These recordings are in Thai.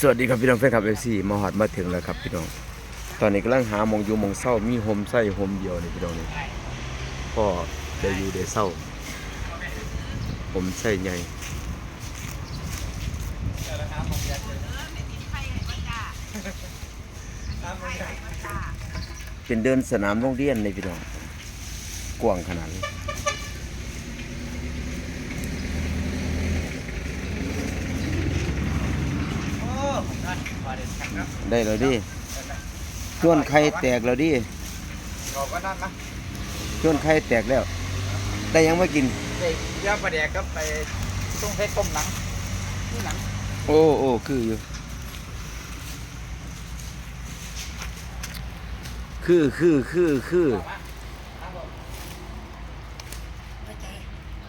สวัสดีครับพี่น้องแฟนคลับเอฟซีมาหอดมาถึงแล้วครับพี่น้อง ตอนนี้กำลังหาหมองอยู่หมองเศร้ามีโฮมไส้โฮมเดียวนี่พี่น้องนี่ก็ได้อยู่ได้เศร้าผมใส่ใหญ่เป็นเดินสนามโรงเรียนในพี่น้องกว้างขนาดนี้ โอ้ผมท่านพอเด็ดแข่งครับ ได้แล้วดิชวนไข่แตกแล้วดิเราก็นั่นนะชวนไข่แตกแล้ว ได้ยังไม่กินเด็กย่าประเดี๋ยวก็ไปต้มเพชรต้มหนังนี่หนัง โอ้โอ้คืออยู่คือคือคือคือ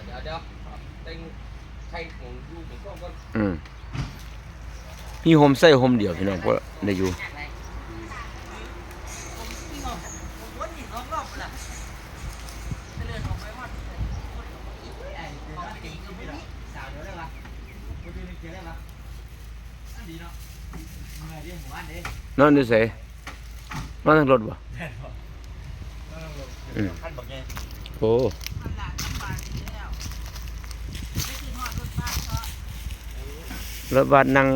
เดี๋ยวเดี๋ยวเต็งใครของยูผมก็ก็อืม มีโฮมไส้โฮมเดียวพี่น้องก็ได้อยู่สาวเดี๋ยวได้ปะกูดูนี่เจอได้ปะอันดีเนาะเมื่อเดี๋ยวหัวอันเด้นอนอยู่ไสนอนทางรถบ่อืมขั้นบอกไงโอ้รถบัสนั่ง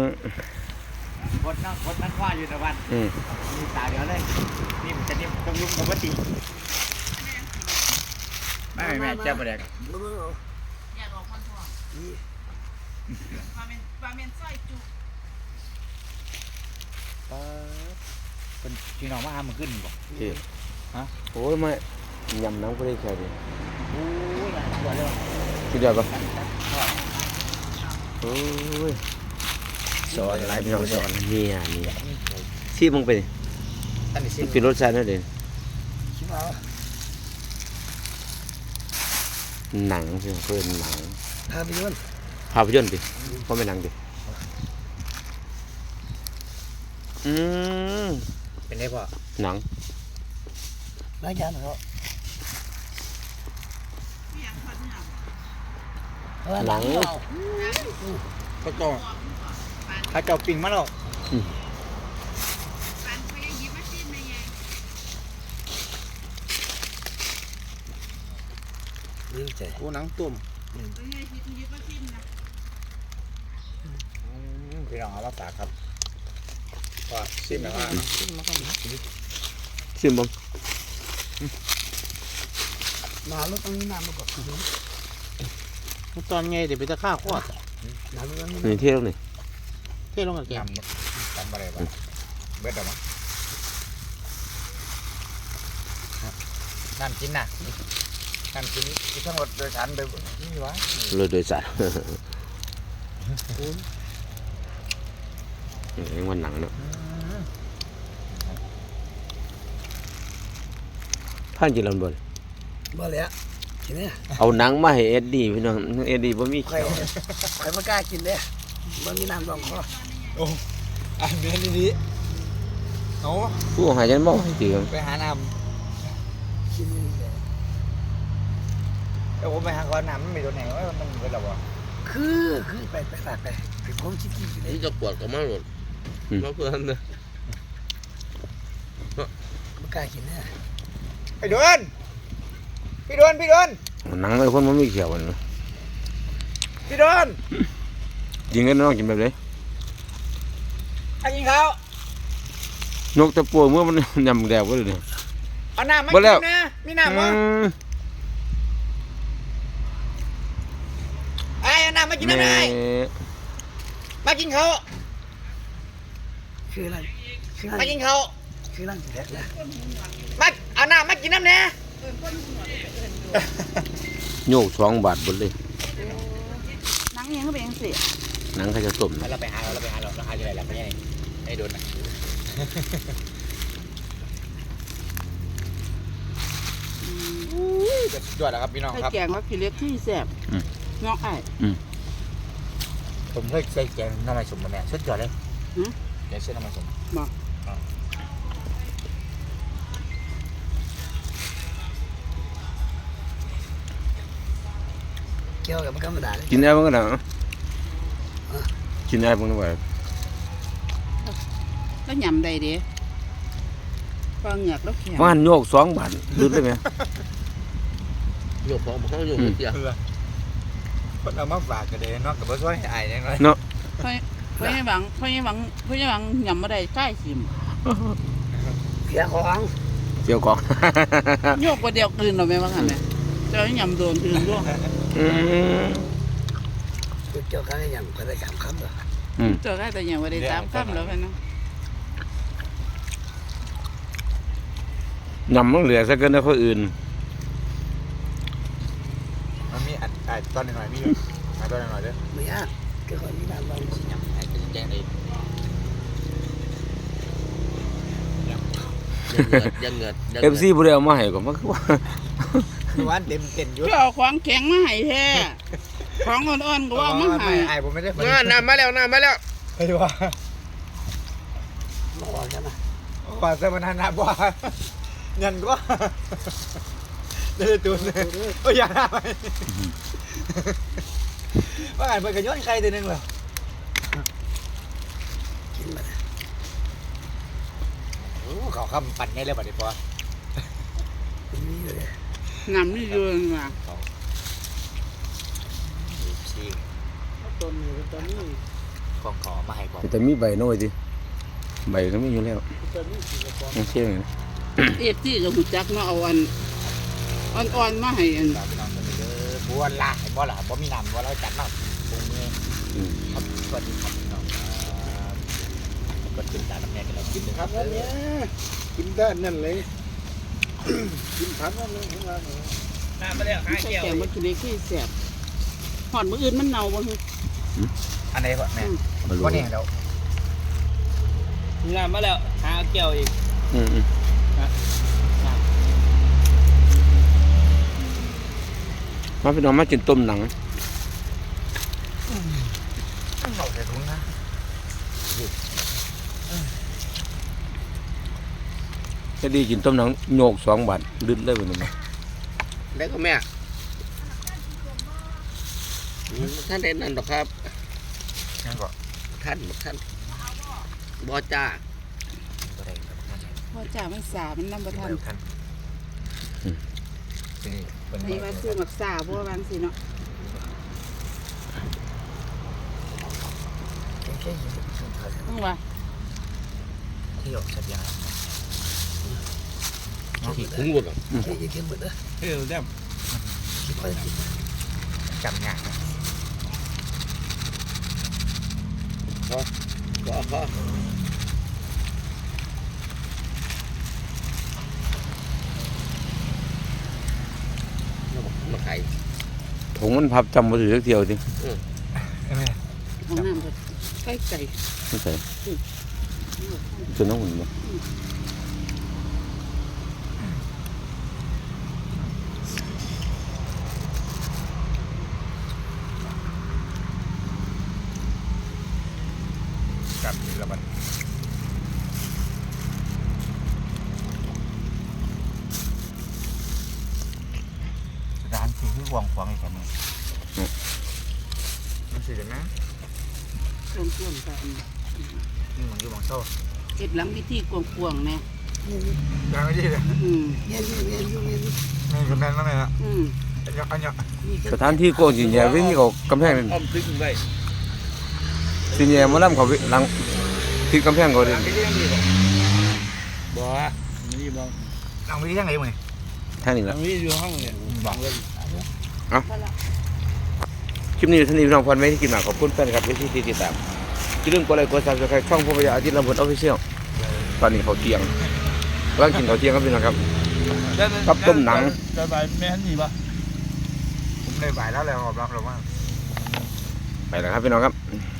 คนนั่งคนนั่งคว้าอยู่ในวันอืมมีสาวเดี๋ยวเลยนี่มันจะนี่ต้องยุ่งปกติไม่ไม่แม่เจ้าประเดี๋ยวแยกออกคอนทวงปลาเมนปลาเมนสร้อยจุกเป็นพี่น้องมาหามันขึ้นบอกเอ๊ะฮะโอ้ยไม่ยำน้ำก็ได้แค่นี้โอ้ยตัวเร็วคิดได้ปะโอ้ย สอนอะไรพี่น้องสอนเนี่ยเนี่ยที่มึงไปดิอันนี้สิมันเป็นรสชาตินั่นเองชิมเอาหนังใช่ไหมเพื่อนหนังภาพยนตร์ภาพยนตร์ดิเพราะไม่หนังดิอืมเป็นไงพ่อหนังรายการเขาพี่ยังคนเนี่ยหนังเขาจองเขาจองปิ่งมาแล้วปันเขายังยิ้มมาซิมเลยไงดีใจกูหนังตุ่มตัวใหญ่ที่ tu ยิ้มมาซิมนะพี่น้องเอามาฝากครับก็ชิมนะว่าซิมบงน้ำมันต้องมีน้ำมาก่อนตอนไงเดี๋ยวไปตะฆ่าขวดน้ำมันต้องมีนี่เที่ยวนี่เท่ลงกับแกยำจำอะไรบ้างเบ็ดหรอมั้งน้ำจิ้นน่ะน้ำจิ้นที่ทั้งหมดโดยสารไปนี่วะเลยโดยสารเอ็งวันหนังเนาะผ่านจีรันบนบ่แล้วกินเนี่ยเอาหนังมาให้เอ็ดดี้พี่น้องเอ็ดดี้บ่มีใครเขียวใครไม่กล้ากินเลย มันมีน้ำรองคออันนี้ดีดีโอ้ผู้หายันบ่ให้ตีกันไปหาน้กินนี่เลยำเดี๋ยวผมไปหาก้อนน้ำมันมีตัวไหนวะมันเป็นหรอวะคือคือไปไปฝากไปไปคงชิดกินเลยนี่จะปวดกับมันหมดมาเพื่อนเนอะไม่กล้ากินเนี่ยไอ้ดวนพี่ดวนพี่ดวนหนังเลยคนบ่มีเขียวนะพี่ดวน ยิงกันน้องกินแบบไหนไอ้ยิงเขานกตะปูเมื่อมันยำแดวก็เลยเนี่ยเอาน้ำมาบ่แล้วกินนะมีน้ำมั้อืมไอ้เอาน้ำมากินแม่น้ำไอ้มากินเขาคืออะไรคือมาอะไรกินเขาคือร่างแท้นะมาเอาน้ำมากินน้ำแน่โยกสองบาทบนเลยนังยังก็เป็นยังสิ หนังเขาจะต้มนะเราไปหาเราเราไปหาเราเราหาอยู่ไหนล่ะไม่ใช่ไอ้โดนนะสุดยอดแล้วครับพี่น้องไข่ครับ แกงว่ากี่เล็กที่แซ่บงอกไอ้ผมเคยใส่แกงน้ำมันสมมาแม่สุดยอดเลยแกงเส้นน้ำมันสมเกี่ยวกับมันธรรมดาเลยกินได้บ้างก็ได้ กินได้บ้างก็ได้แล้วยำได้เด้ปลาเหงือกแล้วแข็งว่าหันโยกสองบาทลืมได้ไหมโยกของมันเขาโยกเดียวคนเอามาฝากกันเลยเนาะกับบ่ช่วยให้อายยังไงเพ่อเพ่อหวังเพ่อหวังเพ่อหวังยำบ่ได้ใกล้สิมเสียของเจียวกองโยกบ่เดียวคืนเราแม่ว่าหั่นแม่เจ้ายำโดนคืนด้วย อืมเจ้าข้างอย่างก็ได้สามคำเหรออืมเจ้าได้แต่ยังบ่ได้ตามคำแล้วแม่เนาะยำมันเหลือซะเกินนะคนอื่น มันมีอันอายตอนหน่อยๆมีอยู่มาตอนหน่อยๆเด้อไม่ยากแค่คนนี้นำเรายำอายจะแจ้งเลยยังเงิดเอฟซีบ่ได้เอามาให้ก็มันคือว่า คือว่าเต็มเต็นอยู่เพื่อเอาของแข็งมาให้แท้ ของอ่อนๆก็ว่ามาให้อายผมไม่ได้น้าน้ำมาแล้วน้ำมาแล้วเฮ้ยว่าบอกใช่ไหมว่าเสมนันนะว่ายันก็เดือดตุนโอ้ยอย่าไปว่าอ่านเปิดกระย้อนใครตัวนึงเหรอกินมาโอ้เขาคำปั่นไงเลยบัดนี้พอเป็นนี้เลยน้ำนี่อยู่มาชี ต้นนี้ต้นนี้กองขอมาให้กองแต่มีใบน้อยดิใบก็มีอยู่แล้วต้นนี้สิบกว่าไม่ใช่ไหมเอฟที่ก็หูจักเนาะเอาอันอ่อนๆมาให้อันเราไปนอนกันเลยเด้อบัวละไอ้บ่ล่ะบ่มีน้ำบ่เราจัดน้ำปรุงมืออืมครับสวัสดีครับพี่น้องครับก็ตื่นตาน้ำแดงกันแล้วกินนะคครัรับบอันนี้กินได้นั่นเลย กินผักนั่นเลยข้างล่างน้ำมาแล้วหาใส่แก้วแกงบ่กินได้ขี้แซ่บหอดมื้ออื่นมันเน่าบ่ฮึ อันไหนพ่อแม่มาดูก็เนี่ยเดี๋ยวน้ำมาแล้วหาแก้วอีกอืมอืมมาพี่น้องมากินต้มหนังเขาใส่ถุงนะจะดีกินต้มหนังโยกสองบาทลืมได้บ่นี่แล้วก็แม่ ท่านเด่นนั่นหรอครับงั้นก็ท่านท่านบอจ้าก็ได้ครับนั่นเองพ่อจ้ามันสามันนำบ่ทันเร็วทันทีนี้เป็นนี่ว่าซื้อมักสาบ่ว่าจังซี่เนาะแค่ยินดีสุดท้ายมึงว่าที่ออกสัญญาณที่คุ้งหมดอะแค่ยินดีหมดเลยเออเริ่มคิดว่าคิดจำงานนะ ก็ก็มาไข่ถุงมันพับจำมาถือสักเดียวสิใช่ไหมห้องน้ำก็ใกล้ไก่ไม่ใส่ส่วนน้องหุ่นบ่ กลับอีกแล้วมัน ร้านคือที่วางขวางอีกครับมึงมันสิเดี๋ยวนะช่วงๆกันนี่มันอยู่วางโซ่เฮ็ดหลังพิธีกวงๆแน่ยังไม่ดีเลยอืมเงี้ยเงี้ยเงี้ยเงี้ยนี่คือแม่นแล้วไงล่ะอืมอันนี้อันนี้นี่ก็สถานที่โกงสินแย่วิ่งเขากำแพงนั่นอ้อมตึ้งไว้สินแย่มาล่ำเขาวิหลังที่กำแพงเขาเดิหลังวิธียังดีบ่บ่นี่บ่หลังวิธียังไงมึงทางนี้ละนี่อยู่ห้องเนี่ยบอกเลย คลิปนี้ท่านนี้พี่น้องพันไม่ที่กินหมากขอบคุณแฟนครับที่ติดตามอย่าลืมกดไลค์กดซับสไครต์ช่องพบยาอาทิตย์ละบนออฟฟิเชียลตอนนี้เขาเที่ยงกำลังกินเขาวเที่ยงครับพี่น้องครับกับต้มหนังจะไปแม่นี่ปะผมเลยบ่ายแล้วแล้วรับเราว่าไปแล้วครับพี่น้องครับค